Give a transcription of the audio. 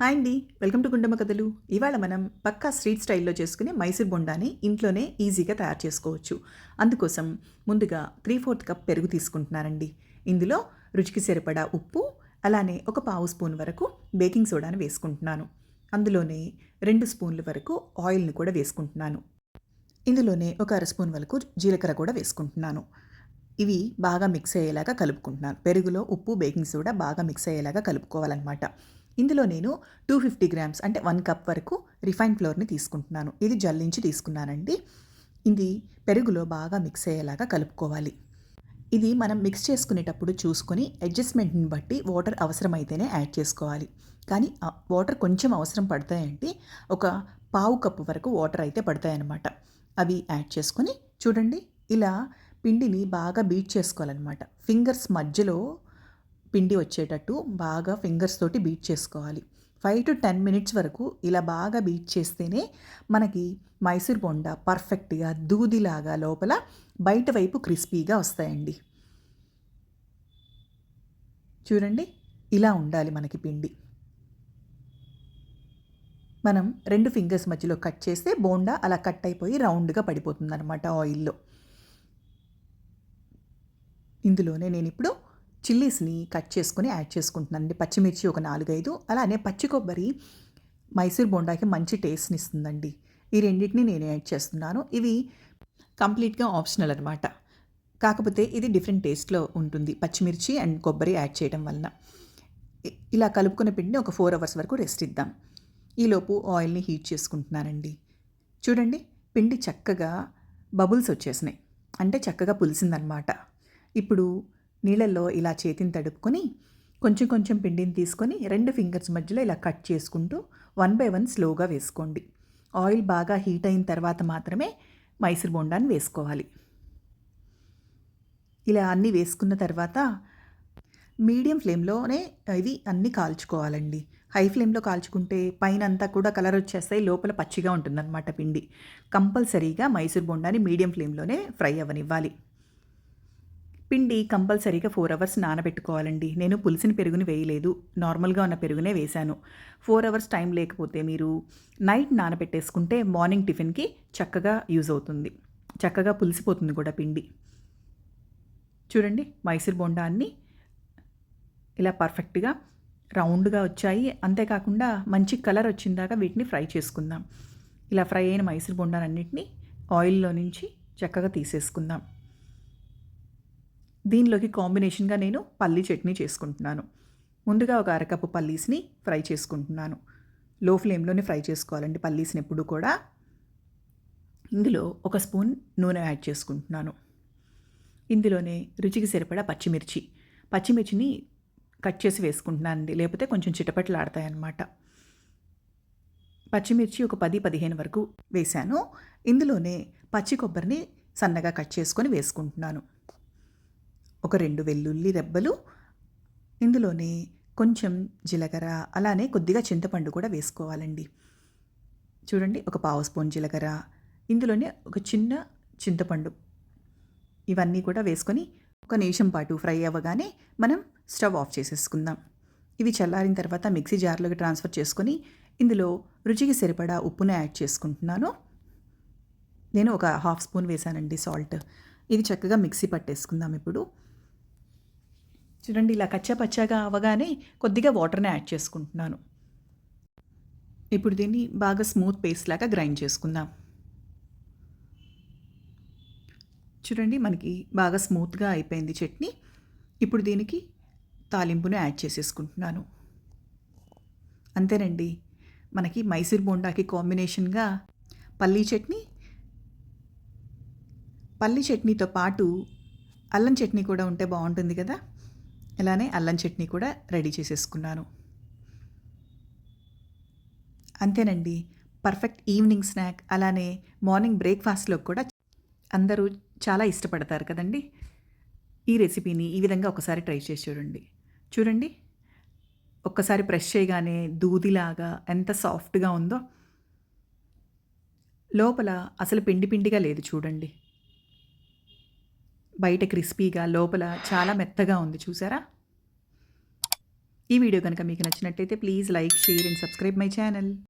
Hi అండి. Welcome to Gundamma కథలు. ఇవాళ మనం పక్కా స్ట్రీట్ స్టైల్లో చేసుకునే మైసూర్ బొండాని ఇంట్లోనే ఈజీగా తయారు చేసుకోవచ్చు. అందుకోసం ముందుగా త్రీ ఫోర్త్ కప్ పెరుగు తీసుకుంటున్నానండి. ఇందులో రుచికి సరిపడా ఉప్పు అలానే ఒక పావు స్పూన్ వరకు బేకింగ్ సోడాను వేసుకుంటున్నాను. అందులోనే రెండు స్పూన్ల వరకు ఆయిల్ని కూడా వేసుకుంటున్నాను. ఇందులోనే ఒక అర స్పూన్ వరకు జీలకర్ర కూడా వేసుకుంటున్నాను. ఇవి బాగా మిక్స్ అయ్యేలాగా కలుపుకుంటున్నాను. పెరుగులో ఉప్పు బేకింగ్ సోడా బాగా మిక్స్ అయ్యేలాగా కలుపుకోవాలన్నమాట. ఇందులో నేను టూ ఫిఫ్టీ గ్రామ్స్ అంటే వన్ కప్ వరకు రిఫైన్ ఫ్లోర్ని తీసుకుంటున్నాను. ఇది జల్లించి తీసుకున్నానండి. ఇది పెరుగులో బాగా మిక్స్ అయ్యేలాగా కలుపుకోవాలి. ఇది మనం మిక్స్ చేసుకునేటప్పుడు చూసుకొని అడ్జస్ట్మెంట్ని బట్టి వాటర్ అవసరమైతేనే యాడ్ చేసుకోవాలి. కానీ వాటర్ కొంచెం అవసరం పడతాయంటే ఒక పావు కప్పు వరకు వాటర్ అయితే పడతాయన్నమాట. అవి యాడ్ చేసుకొని చూడండి ఇలా పిండిని బాగా బీట్ చేసుకోవాలన్నమాట. ఫింగర్స్ మధ్యలో పిండి వచ్చేటట్టు బాగా ఫింగర్స్ తోటి బీట్ చేసుకోవాలి. ఫైవ్ టు టెన్ మినిట్స్ వరకు ఇలా బాగా బీట్ చేస్తేనే మనకి మైసూర్ బొండ పర్ఫెక్ట్గా దూదిలాగా లోపల బయట వైపు క్రిస్పీగా వస్తాయండి. చూడండి ఇలా ఉండాలి మనకి పిండి. మనం రెండు ఫింగర్స్ మధ్యలో కట్ చేస్తే బోండా అలా కట్ అయిపోయి రౌండ్గా పడిపోతుంది అనమాట ఆయిల్లో ఇందులోనే నేను ఇప్పుడు చిల్లీస్ని కట్ చేసుకొని యాడ్ చేసుకుంటున్నానండి. పచ్చిమిర్చి ఒక నాలుగైదు అలానే పచ్చి కొబ్బరి మైసూర్ బొండాకి మంచి టేస్ట్ని ఇస్తుందండి. ఈ రెండింటిని నేను యాడ్ చేస్తున్నాను. ఇవి కంప్లీట్గా ఆప్షనల్ అనమాట కాకపోతే ఇది డిఫరెంట్ టేస్ట్లో ఉంటుంది. పచ్చిమిర్చి అండ్ కొబ్బరి యాడ్ చేయడం వలన. ఇలా కలుపుకున్న పిండిని ఒక ఫోర్ అవర్స్ వరకు రెస్ట్ ఇద్దాం. ఈలోపు ఆయిల్ని హీట్ చేసుకుంటున్నానండి. చూడండి పిండి చక్కగా బబుల్స్ వచ్చేసినాయి. అంటే చక్కగా పులిసిందనమాట ఇప్పుడు నీళ్ళల్లో ఇలా చేతిని తడుపుకొని కొంచెం కొంచెం పిండిని తీసుకొని రెండు ఫింగర్స్ మధ్యలో ఇలా కట్ చేసుకుంటూ వన్ బై వన్ స్లోగా వేసుకోండి. ఆయిల్ బాగా హీట్ అయిన తర్వాత మాత్రమే మైసూర్ బొండాన్ని వేసుకోవాలి. ఇలా అన్నీ వేసుకున్న తర్వాత మీడియం ఫ్లేమ్లోనే ఇవి అన్నీ కాల్చుకోవాలండి. హై ఫ్లేమ్లో కాల్చుకుంటే పైన అంతా కూడా కలర్ వచ్చేస్తాయి లోపల పచ్చిగా ఉంటుందన్నమాట పిండి. కంపల్సరీగా మైసూర్ బొండాని మీడియం ఫ్లేమ్లోనే ఫ్రై అవ్వనివ్వాలి. పిండి కంపల్సరీగా ఫోర్ అవర్స్ నానబెట్టుకోవాలండి. నేను పులిసిన పెరుగుని వేయలేదు. నార్మల్గా ఉన్న పెరుగునే వేశాను. ఫోర్ అవర్స్ టైం లేకపోతే మీరు నైట్ నానబెట్టేసుకుంటే మార్నింగ్ టిఫిన్కి చక్కగా యూజ్ అవుతుంది. చక్కగా పులిసిపోతుంది కూడా పిండి. చూడండి మైసూర్ బొండా అన్ని ఇలా పర్ఫెక్ట్గా రౌండ్గా వచ్చాయి. అంతేకాకుండా మంచి కలర్ వచ్చిందాక వీటిని ఫ్రై చేసుకుందాం. ఇలా ఫ్రై అయిన మైసూర్ బొండాలన్నింటినీ ఆయిల్లో నుంచి చక్కగా తీసేసుకుందాం. దీనిలోకి కాంబినేషన్గా నేను పల్లీ చట్నీ చేసుకుంటున్నాను. ముందుగా ఒక అరకప్పు పల్లీస్ని ఫ్రై చేసుకుంటున్నాను. లో ఫ్లేమ్లోనే ఫ్రై చేసుకోవాలండి పల్లీస్ని ఎప్పుడు కూడా. ఇందులో ఒక స్పూన్ నూనె యాడ్ చేసుకుంటున్నాను. ఇందులోనే రుచికి సరిపడా పచ్చిమిర్చి. పచ్చిమిర్చిని కట్ చేసి వేసుకుంటున్నానండి. లేకపోతే కొంచెం చిటపట్లాడతాయన్నమాట. పచ్చిమిర్చి ఒక పది పదిహేను వరకు వేశాను ఇందులోనే పచ్చి కొబ్బరిని సన్నగా కట్ చేసుకొని వేసుకుంటున్నాను. ఒక రెండు వెల్లుల్లి రెబ్బలు ఇందులోనే కొంచెం జీలకర్ర అలానే కొద్దిగా చింతపండు కూడా వేసుకోవాలండి. చూడండి ఒక పావు స్పూన్ జీలకర్ర ఇందులోనే ఒక చిన్న చింతపండు. ఇవన్నీ కూడా వేసుకొని ఒక నిమిషం పాటు ఫ్రై అవ్వగానే మనం స్టవ్ ఆఫ్ చేసేసుకుందాం. ఇవి చల్లారిన తర్వాత మిక్సీ జార్లోకి ట్రాన్స్ఫర్ చేసుకొని ఇందులో రుచికి సరిపడా ఉప్పును యాడ్ చేసుకుంటున్నాను. నేను ఒక హాఫ్ స్పూన్ వేసానండి సాల్ట్. ఇది చక్కగా మిక్సీ పట్టేసుకుందాం ఇప్పుడు. చూడండి ఇలా కచ్చా పచ్చాగా అవ్వగానే కొద్దిగా వాటర్ని యాడ్ చేసుకుంటున్నాను. ఇప్పుడు దీన్ని బాగా స్మూత్ పేస్ట్ లాగా గ్రైండ్ చేసుకుందాం. చూడండి మనకి బాగా స్మూత్గా అయిపోయింది చట్నీ. ఇప్పుడు దీనికి తాలింపును యాడ్ చేసేసుకుంటున్నాను. అంతేనండి మనకి మైసూర్ బోండాకి కాంబినేషన్గా పల్లీ చట్నీ పల్లీ చట్నీతో పాటు అల్లం చట్నీ కూడా ఉంటే బాగుంటుంది కదా. ఇలానే అల్లం చట్నీ కూడా రెడీ చేసేసుకున్నాను. అంతేనండి పర్ఫెక్ట్ ఈవినింగ్ స్నాక్ అలానే మార్నింగ్ బ్రేక్ఫాస్ట్లో కూడా అందరూ చాలా ఇష్టపడతారు కదండి. ఈ రెసిపీని ఈ విధంగా ఒకసారి ట్రై చేసి చూడండి. చూడండి ఒక్కసారి ప్రెస్ చేయగానే దూదిలాగా ఎంత సాఫ్ట్గా ఉందో. లోపల అసలు పిండి పిండిగా లేదు చూడండి. బయట క్రిస్పీగా లోపల చాలా మెత్తగా ఉంది. చూసారా? ఈ వీడియో కనుక మీకు నచ్చినట్టయితే please like share and subscribe my channel.